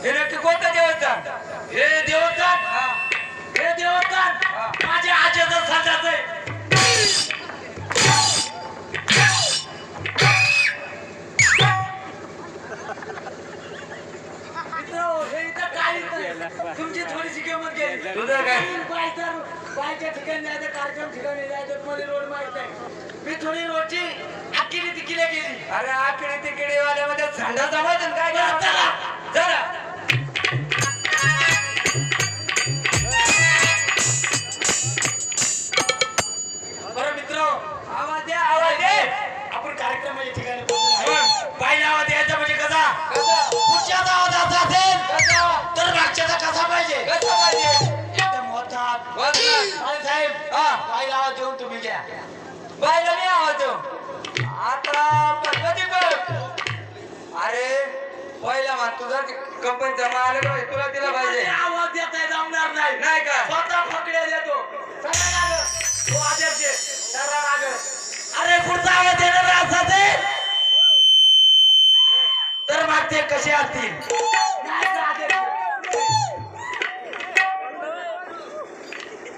हे नक्की कोणतं देवस्थान हे देवस्थान हा. देवस्थान. माझ्या आजीचं सांगायचं आहे हे. तुमची थोडीशी किंमत गेली तुझं काय? बाय तर बायच्या ठिकाणी जायचं कार्यक्रम ठिकाणी जायचं मला रोड माहीत नाही मी थोडी रोडची अख्खी तिकिले गेली अरे आकडे तिकडे वाल्यामध्ये झंडा जमायचं काय साहेब हा. आवाज देऊन तुम्ही घ्या बायला नाही आवाज देऊ. आता पद्धती बघ अरे पहिला मान तुझा कंपनीचा माल आहे बघ, तुला दिला पाहिजे आणि आवाज देता जमणार नाही नाही का स्वतः पकड्या देतो सगळ्या लागल तो आदेश दे सगळा अरे पुढचा आवाज देणार असा असेल तर मागचे कसे असतील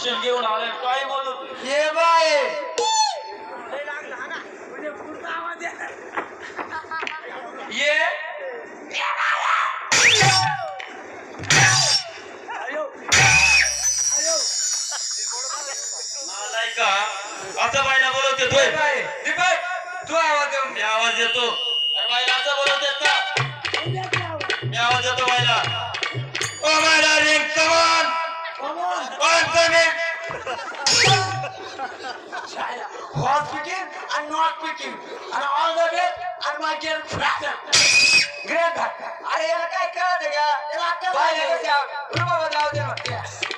पोझिशन घेऊन आले काय बोलत ये बाय. ये. आलाय का असं बायला बोलवते बाय. दीपक तू आवाज देऊन मी आवाज देतो. अरे बायला असं का? was speaking and not speaking. And all the way, and my girl Greta. Greta. I like I can't. I like I can't. I like I can't. I like I can't.